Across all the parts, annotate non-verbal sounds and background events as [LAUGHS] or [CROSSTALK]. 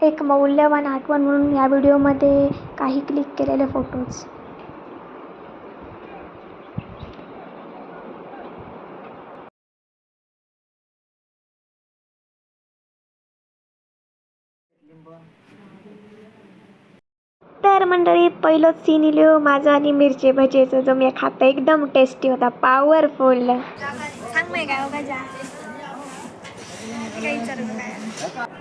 एक मौल्यवान आठवण म्हणून या व्हिडिओमध्ये काही क्लिक केलेले फोटोज तर मंडळी पहिलं सीन इलो माझं आणि मिरची भजेचं जो मी खातं एकदम टेस्टी होता पॉवरफुल सांग काय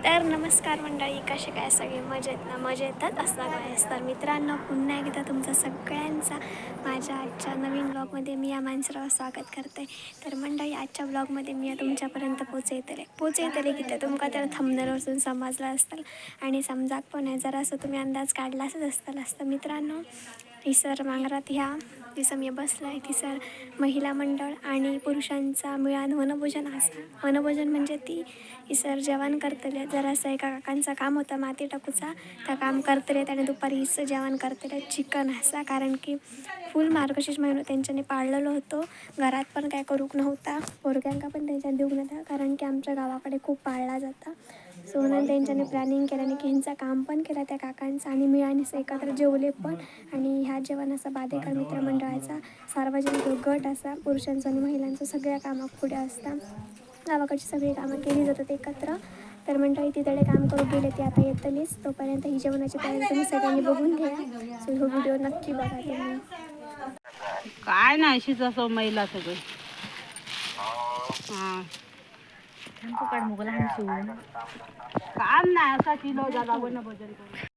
तर नमस्कार मंडळी कसे काय सगळे? मजेत ना? मजेतच असला काय तर मित्रांनो पुन्हा एकदा तुमचा सगळ्यांचा माझ्या आजच्या नवीन ब्लॉगमध्ये मी या माणसाला स्वागत करते. तर मंडळी आजच्या ब्लॉगमध्ये मी तुमच्यापर्यंत पोचयतले पोचयतले की ते तुमका तर थंबनेलवरसून समजलं असतं. आणि समजाक पण आहे. जरा असं तुम्ही अंदाज काढलाच असताल असतं. मित्रांनो हिसर मांगरात ह्या तिसं मी बसलं आहे. तिसर महिला मंडळ आणि पुरुषांचा मिळान वनभोजन असा वनभोजन म्हणजे ती इसर जेवण करतले. जरासं एका काकांचं काम होतं. माती टाकूचा त्या काम करतले आणि दुपारी हिस्सं जेवण करतले. चिकन असा कारण की फुल मार्गशीर्ष महिनो त्यांच्याने पाळलेलो होतो. घरात पण काय करूक नव्हता. पोरग्यांका पण त्यांच्यात देऊक नव्हता कारण की आमच्या गावाकडे खूप पाळला जाता. सोनल त्यांच्याने प्लॅनिंग केलं आणि की काम पण केलं त्या काकांचं आणि मी एकत्र जेवले पण. आणि ह्या जेवण असा मित्रमंडळाचा सार्वजनिक गट असा पुरुषांचं आणि महिलांचं सगळ्या कामात पुढे असतात गावाकडची सगळी कामं केली जातात एकत्र. तर मंडळी तिकडे काम करून गेले ते आता येतलीच. तोपर्यंत ही जेवणाची तयारी तुम्ही सगळ्यांनी बघून घ्या. सो हो व्हिडिओ नक्की बघा तुम्ही. काय नाही अशीच असो महिला सगळी. हा. काम नाही असा किलो भजन करून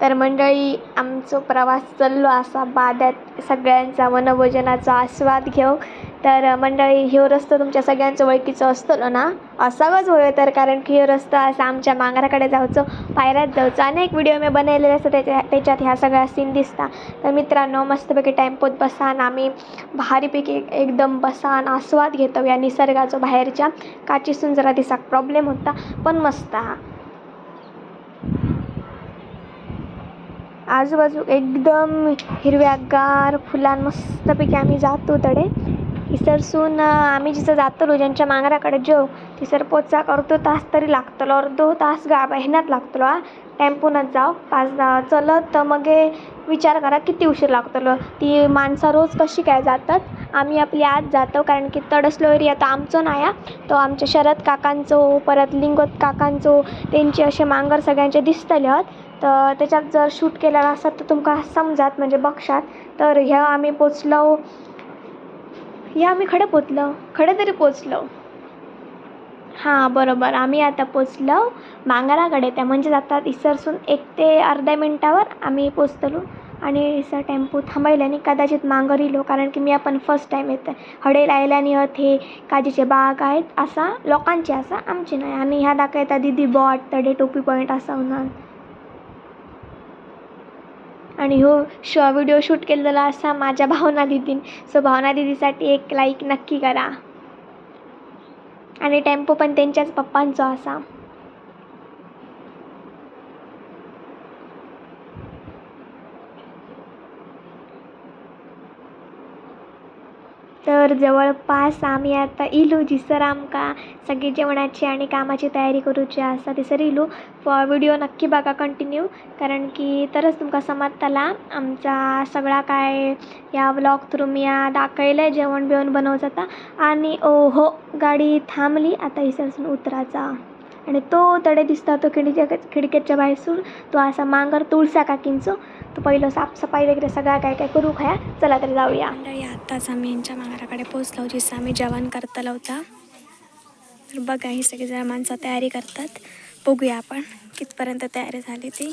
तर मंडळी आमचो प्रवास चाललो असा बाद्यात सगळ्यांचा वनभोजनाचा आस्वाद घेऊ. तर मंडळी ह्यो रस्तो तुमच्या सगळ्यांचं ओळखीचं असतो ना? असावंच होय तर कारण की ह्यो रस्तो असा आमच्या मांगराकडे जायचो पायऱ्यात जायचो अनेक व्हिडिओ मी बनवलेले असतो त्याच्या त्याच्यात ह्या सगळ्या सीन दिसता. तर मित्रांनो मस्तपैकी टेम्पोत बसान. आम्ही भारीपैकी एकदम बसान आस्वाद घेतो या निसर्गाचो बाहेरच्या. काचीसून जरा दिसाक प्रॉब्लेम होता पण मस्त हा. आजूबाजू एकदम हिरव्यागार फुलां मस्तपैकी आम्ही जातो तडे. इसरसून आम्ही जिथं जातलो ज्यांच्या मांगराकडे जेव तिसर पोचा अर्धो तास तरी लागतलो अर्धो तास गा ह्यानात लागतलो आ टेम्पोनच जावं पाच चलत तर मग विचार करा किती उशीर लागतलो. ती माणसं रोज कशी काय जातात? आम्ही आपली आज जातो कारण की तडसलो एरिया तर आमचो नाही तो आमच्या शरद काकांचो परत लिंगोत काकांचो त्यांचे असे मांगर सगळ्यांचे दिसतले आहेत तर त्याच्यात जर शूट केलेला असत तर तुमका समजात म्हणजे बक्षात तर ह्या आम्ही पोचलो या आम्ही खडं पोचलो. खडं तरी पोचलो. हां बरोबर. आम्ही आता पोचलो मांगराकडे. त्या म्हणजे जातात इसरसून एक ते अर्ध्या मिनटावर आम्ही पोचतलो आणि इसर टेम्पो थांबायल्याने कदाचित मांगर येलो कारण की मी आपण फर्स्ट टाईम येतं हडेल आयल्याने हत हे काजीचे बाग आहेत असा लोकांचे असा आमचे नाही. आणि ह्या दाखवता दिदी बॉट तडे टोपी पॉईंट असा होणार. आणि हो श व्हिडिओ शूट केलेला असा माझ्या भावना दिदीन. सो भावना दिदीसाठी एक लाईक नक्की करा. आणि टेम्पो पण त्यांच्याच पप्पांचा असा. तर जवळपास आम्ही आता इलो जिसर आमका सगळी जेवणाची आणि कामाची तयारी करूची आसा थंयसर इलो. फ व्हिडिओ नक्की बघा कंटिन्यू कारण की तरच तुमकां समजतला आमचा सगळा काय या व्लॉग थ्रू मी या दाखयलं जेवण बिवण बनव जाता आणि ओ हो गाडी थांबली आता इसरसून उतराचा आणि तो तडे दिसता तो खिडक्या खिडक्याच्या बाहेरसून तो असा मांगर तुळसा काकींचो तो पहिलं साफसफाई वगैरे सगळा काय काय करू खाया चला तर जाऊया. मंडळी आत्ताच आम्ही यांच्या मांगराकडे पोचलो जिथं आम्ही जेवण करतलो होता. तर बघा ही सगळी जरा माणसं तयारी करतात. बघूया आपण कितपर्यंत तयारी झाली ती.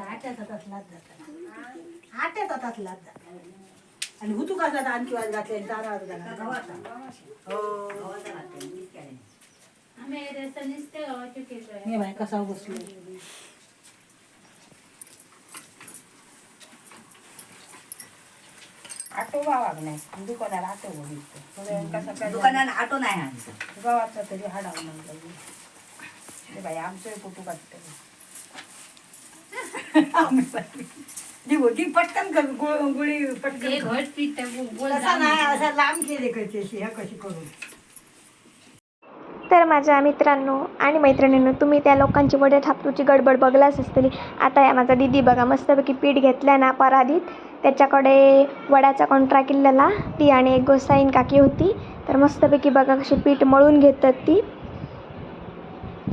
आट्याचा तसलाच जातात आणि हुतू का जाता आणखी वाज घातले दारावर घाला हो. हे बाय कसा बसलो? आटो नाही दुकानात आटो बघितलं थोड्या कसा काय दुकानात ऑटो नाही आमचं. गावाचा तरी हाडाव म्हणलं ते बाई आमचं फोटो काढतं. जी [LAUGHS] होती पटकन कर गुळ- गुळी पटकन तसा नाही असा लांब केले कशी ह्या कशी करून? तर माझ्या मित्रांनो आणि मैत्रिणींनो तुम्ही त्या लोकांची वडे ठाकरूची गडबड बघलाच असतली आता या माझा दिदी बघा मस्तपैकी पीठ घेतल्या ना पराधीत. त्याच्याकडे वड्याचा कॉन्ट्रॅक्ट केलेला ती आणि एक गोसाईन काकी होती. तर मस्तपैकी बघा कशी पीठ मळून घेतात ती.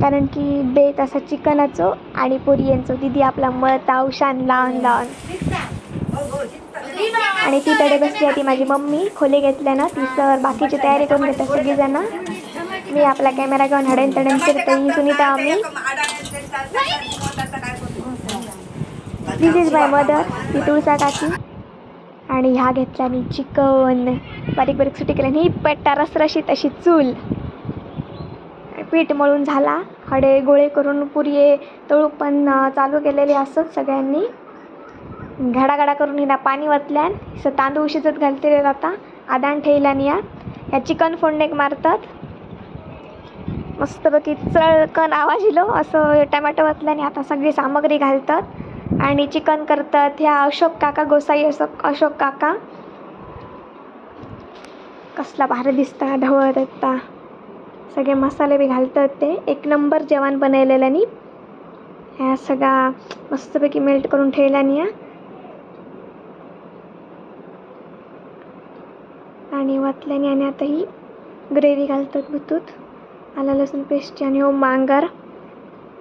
कारण की बेत असा चिकनाचं आणि पुरी यांचं. दिदी आपला मळताव शान लावून लावून. आणि ती तडे बसली होती माझी मम्मी. खोले घेतल्या ना ती सर बाकीची तयारी करून घेतात सगळीजण. मी आपला कॅमेरा घेऊन हडण तडण फिरतो ही सुनीता आम्ही. दिस इज माय मदर ती तुळसा काकी. आणि ह्या घेतल्या मी चिकन. बारीक बारीक सुटी केल्याने ही पट्टा रसरशीत अशी चूल. पीठ मळून झाला. हडे गोळे करून पुरीये तळूक पण चालू केलेले असत सगळ्यांनी. घडाघडा करून हिना पाणी वतल्यान असं तांदूळ शिजत घालते आता आदान ठेवल्यान या. ह्या चिकन फोडणेक मारतात. मस्तपैकी चळकन आवाज येलो असं टमॅटो वतल्याने आता सगळी सामग्री घालतात. आणि चिकन करतात ह्या अशोक काका गोसाई अशोक अशोक काका. कसला भारी दिसता ढवळत आता सगळे मसाले बी घालतात ते. एक नंबर जेवण बनवलेल्यानी ह्या सगळा मस्तपैकी मेल्ट करून ठेवल्यानी या आणि वतल्याने आणि आता ही ग्रेव्ही घालतात भुतूत आलं लसूण पेस्टची आणि हो मांगर.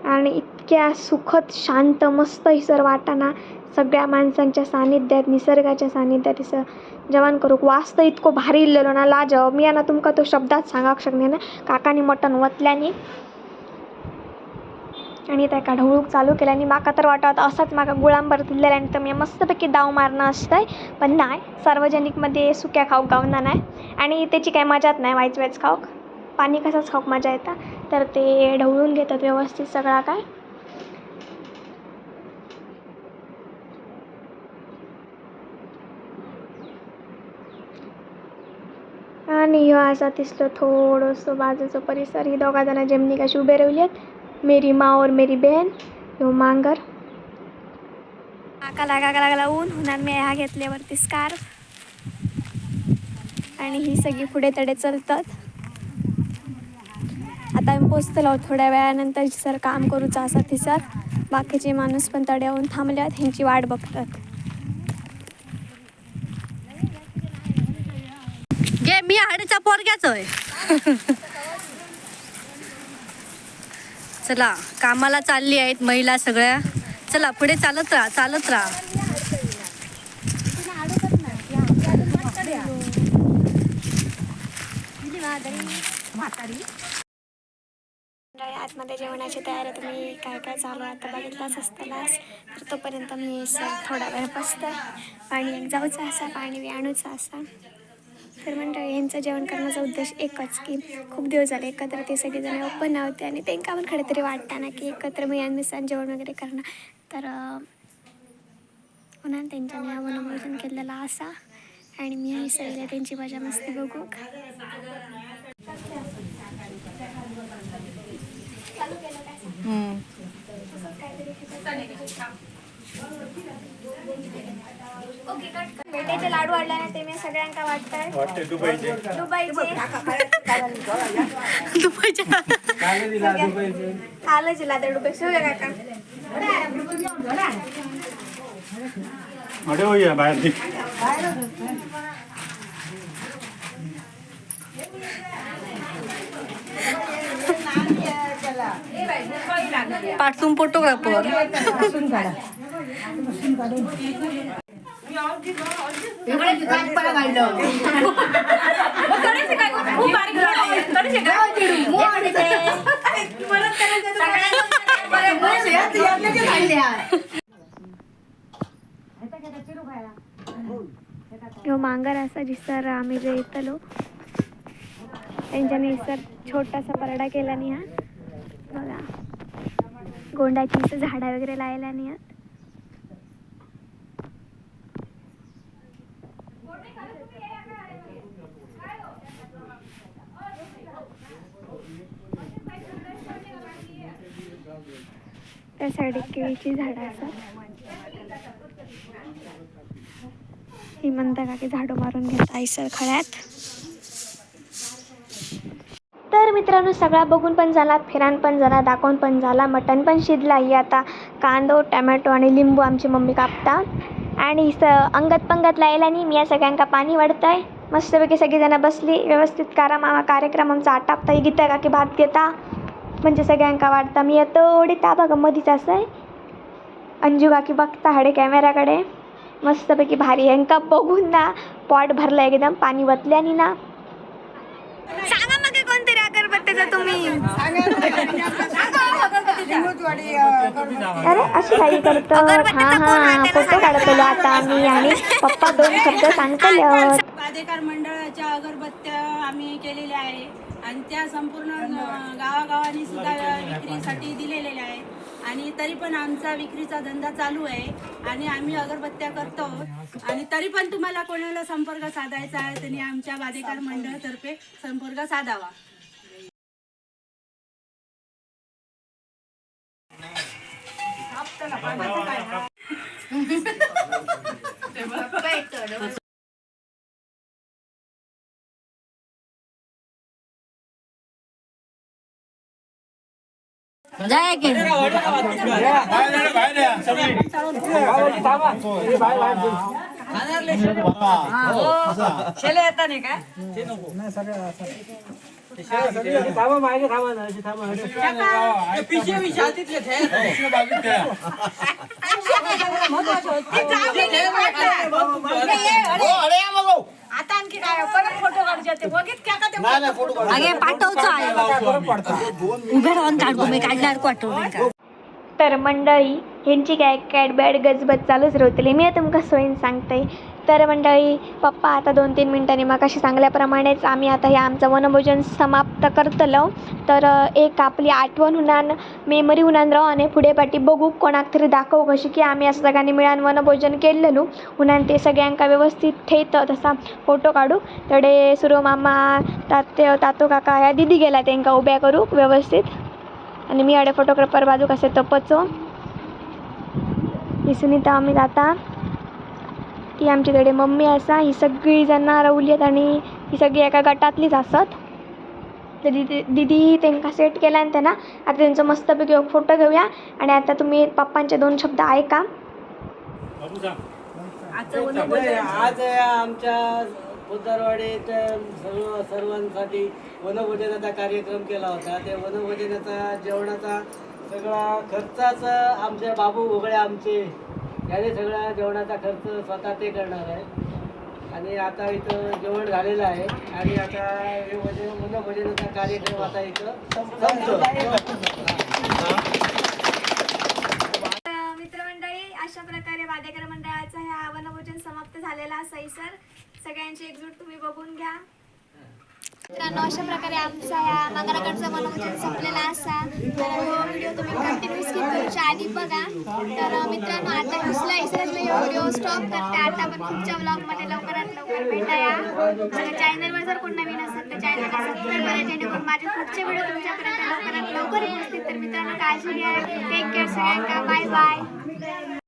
आणि इतक्या सुखद शांत मस्त हिसर वाटाना सगळ्या माणसांच्या सानिध्यात निसर्गाच्या सानिध्यात हिसर जेवण करूक वास इतको भारी इल्लेलो ना लाजवाब. मी ना तुमका तो शब्दात सांगाक शकणे ना. काकानी मटण वतल्यानी आणि त्या ढवळूक चालू केल्याने माका तर वाटत असंच माका गुळांबर दिलेला आणि तर मी मस्तपैकी दाव मारणं असतंय. पण नाही सार्वजनिकमध्ये सुक्या खाऊक गावना नाही. आणि त्याची काही मजाच नाही वाईच वायच खाऊक. पाणी कसाच खाऊक मजा येता? तर ते ढवळून घेतात व्यवस्थित सगळा काय. आणि ह्यो असा तिसलो थोडंसं बाजूचं परिसर. ही दोघा जण जेमनी कशी उभे राहिली आहेत. मेरी माँ और मेरी बहन ह्यो मांगर. काका लागा लागला ऊन होणार मी ह्या घेतल्यावरती स्कार्फ आणि ही सगळी पुढे तडे चलतात. आता आम्ही पोचतलो थोड्या वेळानंतर सर काम करूचं असा थिसर बाकीचे माणूस पण तडे थांबल्यात. ह्यांची वाट बघतात. पोरग्याच आहे चला कामाला चालली आहेत महिला सगळ्या. चला पुढे चालत राहा चालत राहा. आतमध्ये जेवणाची तयारी तुम्ही काय काय चालू आहे आता बघितलाच असतानाच तर तोपर्यंत मी थोडा वेळ बसते. पाणी एक जाऊचं असा पाणी बी आणूचा असा. तर मंडळी यांचं जेवण करण्याचा उद्देश एकच की खूप दिवस झाले एकत्र ते सगळेजण ओपन होते आणि त्यांना पण खडे तरी की एकत्र मी मिसळून जेवण वगैरे करणं तर होणार पुन्हा त्यांच्या नावानं भोजन केलेला असा आणि मी आणि सगळ्या त्यांची मजा मस्ती बघू. पेटेचे लाडू आणले ना ते मी सगळ्यांका वाटतंय. वाटते दुबईचे. दुबईचे. दिला दुबईचे. ते डुबे शिवले काका अरे होया बाहेर निघ. पाठवून फोटोग्राफर. ह्यो मांगर असा जिसर आम्ही जे येतलो त्यांच्यानी सर छोटासा परडा केला नाही हा बघा. गोंडाची इथं झाडं वगैरे लायला नाही त्या साईड केळीची झाडं असतात. ही म्हणता का की झाडं मारून घेत आईसर खळ्यात तर मित्रांनो सगळा बघून पण झाला फिरान पण झाला दाखवून पण झाला मटण पण शिजला ही आता कांदो टमॅटो आणि लिंबू आमची मम्मी कापता आणि स अंगत पंगत लायला नाही मी या सगळ्यांका पाणी वाढतंय. मस्तपैकी सगळीजणं बसली व्यवस्थित कारा कार्यक्रम आमचा आटापता ही गीता का की भात घेता. म्हणजे सगळ्यांका वाढता. मी येतो एवढी त्या बघा मधीच असं आहे. अंजू काकी बघता हाडे कॅमेराकडे मस्तपैकी भारी यांका बघून ना पॉट भरलं एकदम. पाणी वतल्याने ना सांगा मग कोणतरी अगरबत्तीचा तुम्ही. अरे अशी काही करतो हा हा फोटो काढतलो आता आम्ही आणि पप्पा दोन शब्द सांगतले वादेकार मंडळाच्या अगरबत्त्या आम्ही केलेल्या आहे आणि त्या संपूर्ण गावागावांनी सुद्धा विक्रीसाठी दिलेल्या आहे आणि तरी पण आमचा विक्रीचा धंदा चालू आहे. आणि आम्ही अगरबत्त्या करतो. आणि तरी पण तुम्हाला कोणाला संपर्क साधायचा आहे त्यांनी आमच्या वादेकार मंडळातर्फे संपर्क साधावा. जाय की आता आणखी काय परत फोटो काढू बघित का ते अगे आहे उभे राहून काढतो मी तर मंडळी ह्यांची काय कॅडबॅड गजबत चालूच रवतली मी तुमका सोयीन सांगते. तर मंडळी पप्पा आता दोन तीन मिनटांनी मग अशी सांगल्याप्रमाणेच आम्ही आता हे आमचं वनभोजन समाप्त करतलो. तर एक आपली आठवण हुनान मेमरी हुनान राव आणि पुढे पाठी बघू कोणाक तरी दाखवू कशी की आम्ही असं सगळ्यांनी मिळान वनभोजन केलेलो. हुनान ते सगळ्यांका व्यवस्थित ठेत तसा फोटो काढू. तडे सुरो मामा तातो काका ह्या दिदी गेला त्यांका उभ्या करू व्यवस्थित. आणि मी अडे फोटोग्राफर बाजू कसे तपचो दिसून सुनीता आम्ही जाता. ती आमची थोडी मम्मी असा ही सगळी जणां रावली आहेत आणि ही सगळी एका गटातलीच असत. तर दिदी दिदी त्यांका सेट केला आणि त्यांना आता त्यांचं मस्तपैकी एक फोटो घेऊया आणि आता तुम्ही पप्पांचे दोन शब्द ऐका. आज आमच्या बुद्धरवाडीत सर्व सर्वांसाठी वनभोजनाचा कार्यक्रम केला होता. त्या वनभोजनाचा जेवणाचा सगळा खर्चाच आमचे बाबू भोगळे आमचे याने सगळा जेवणाचा खर्च स्वतः ते करणार आहे. आणि आता इथं जेवण झालेलं आहे. आणि आता हे म्हणजे मुलं वनभोजनाचा कार्यक्रम आता इथं मित्रमंडळी अशा प्रकारे वादेकर मंडळाचा ह्या वनभोजन समाप्त झालेला असाई सर. सगळ्यांची एकजूट तुम्ही बघून घ्या. मित्रांनो अशा प्रकारे आमचा या मागराकडचा मनोरंजन संपलेला असा. तर हो, व्हिडिओ तुम्ही कंटिन्यू स्किप करूच्या आधी बघा. तर मित्रांनो आता हुसला इसरच मी व्हिडिओ स्टॉप करते. आता आपण पुढच्या ब्लॉगमध्ये लवकरात लवकर भेटाया चॅनलवर जर कोण नवीन असेल तर चॅनलला सबस्क्राईब करा. जेणेकरून माझे पुढचे व्हिडिओ तुमच्यापर्यंत लवकरात लवकर पोहोचतील. तर मित्रांनो काळजी घ्या. टेक केअर सगळ्यांना बाय बाय